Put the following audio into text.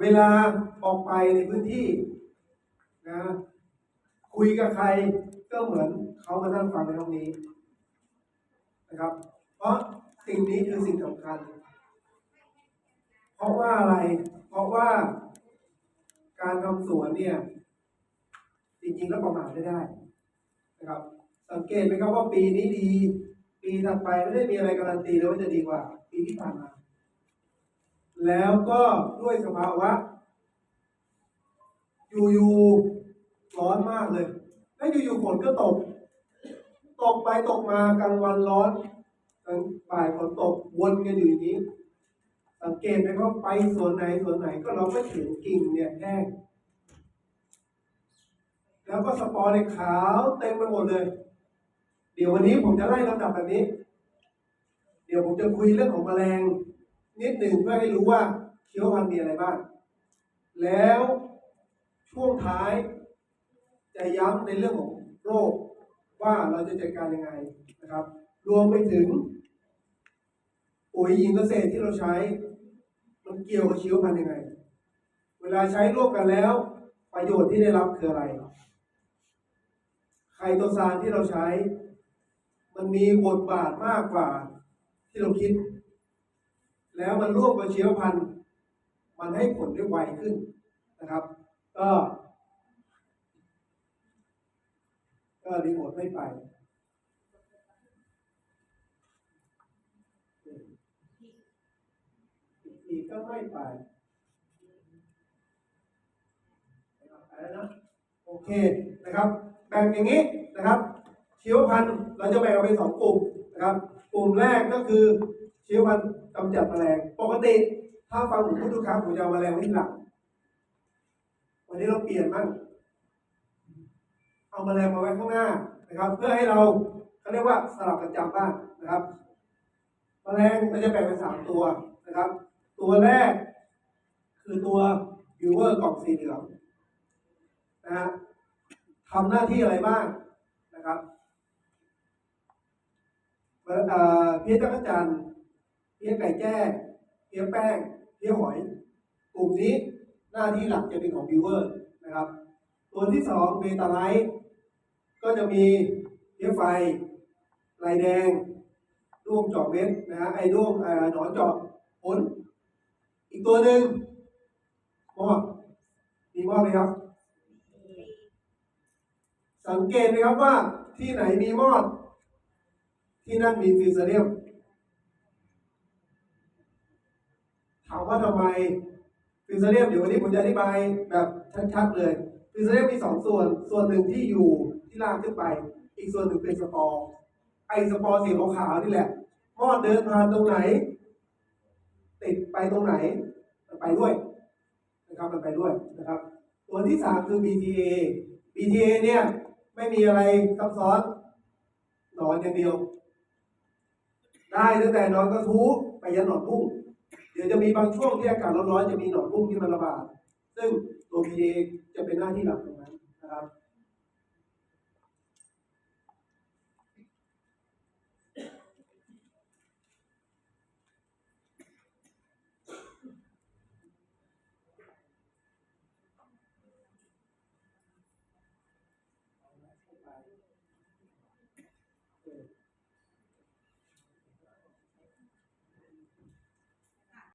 เวลาออกไปในพื้นที่นะคุยกับใครก็เหมือนเขามานั่งฟังในห้องนี้นะครับ เพราะสิ่งนี้คือสิ่งสำคัญ เพราะว่าอะไร เพราะว่าการทำสวนเนี่ย จริงๆแล้วประมาทไม่ได้นะครับ สังเกตไหมครับว่าปีนี้ดี ปีถัดไปไม่ได้มีอะไรการันตีเลยว่าจะดีกว่า ปีที่ผ่านมา แล้วก็ด้วยสภาวะอยู่ๆร้อนมากเลย แล้วอยู่ๆฝนก็ตก ตกไปตกมากลางวันร้อนกลางบ่ายฝนตกวนกันอยู่อย่างนี้ สังเกตไหมว่าไปสวนไหนสวนไหนก็เราก็เห็นกิ่งเนี่ยแห้งแล้วก็สปอร์เนี่ยขาวเต็มไปหมดเลย เดี๋ยววันนี้ผมจะไล่ลำดับแบบนี้ เดี๋ยวผมจะคุยเรื่องของแมลง นิดหนึ่งเพื่อให้รู้ว่าเชื้อพันธุ์มีอะไรบ้าง แล้วช่วงท้ายจะย้ำในเรื่องของโรคว่าเราจะจัดการยังไงนะครับ รวมไปถึงปุ๋ยหญิงเกษตรที่เราใช้ มันเกี่ยวกับเชื้อพันธุ์ยังไง เวลาใช้ร่วมกันแล้ว ประโยชน์ที่ได้รับคืออะไรไคโตซานที่เราใช้ มันมีบทบาทมากกว่าที่เราคิด แล้วมันร่วมกับเชื้อพันธุ์ มันให้ผลได้ไวขึ้นนะครับ ก็ก็รีโมทไม่ไปอีกก็ไม่ไปนะครับไปแล้วนะโอเคนะครับแบ่งอย่างนี้นะครับเชีวพันธุ์เราจะแบ่งออกเป็นสองกลุ่มนะครับ กลุ่มแรกก็คือ ชีวพันธุ์กำจัดแมลง ปกติถ้าฟังผมพูดทุกครั้งผมจะเอาแมลงไว้ที่หลังวันนี้เราเปลี่ยนบ้างเอาแมลงมาไว้ข้างหน้านะครับ เพื่อให้เราเขาเรียกว่าสลับกันจำบ้างนะครับแมลงเราจะแบ่งเป็นสามตัวนะครับ ตัวแรก คือตัวบิวเวอร์กล่องสีเหลืองนะฮะทำหน้าที่อะไรบ้างนะครับเอ่อเพี้ยจักรจันทร์ เพี้ยไก่แจ้เพี้ยแป้งเพี้ยหอย กลุ่มนี้หน้าที่หลักจะเป็นของบิวเวอร์นะครับตัวที่สองเบตาไลท์ก็จะมีเพี้ยไฟลายแดงด้วงเจาะเม็ดนะฮะไอ้ด้วงเอ่อหนอนเจาะผลอีกตัวหนึ่งมอดมีมอดไหมครับสังเกตไหมครับว่าที่ไหนมีมอด ที่นั่นมีฟิวเซเรียม ถามว่าทำไมฟิวเซเรียมเดี๋ยววันนี้ผมจะอธิบายแบบชัดๆเลยฟิวเซเรียมมีสองส่วน ส่วนหนึ่งที่อยู่ที่ล่างขึ้นไป อีกส่วนหนึ่งเป็นสปอร์ไอสปอร์สีขาวๆนี่แหละมอดเดินผ่านตรงไหน ติดไปตรงไหนมันไปด้วยนะครับมันไปด้วยนะครับ ตัวที่สามคือ BTA BTA เนี่ยไม่มีอะไรซับซ้อนนอนอย่างเดียว ได้ตั้งแต่นอนกระทู้ไปยันหนอนพุ่ง ดี๋ยวจะมีบางช่วงที่อากาศร้อนๆจะมีหนอนพุ่งที่มันระบาด ซึ่งตัวพีเอจะเป็นหน้าที่หลักตรงนั้นนะครับ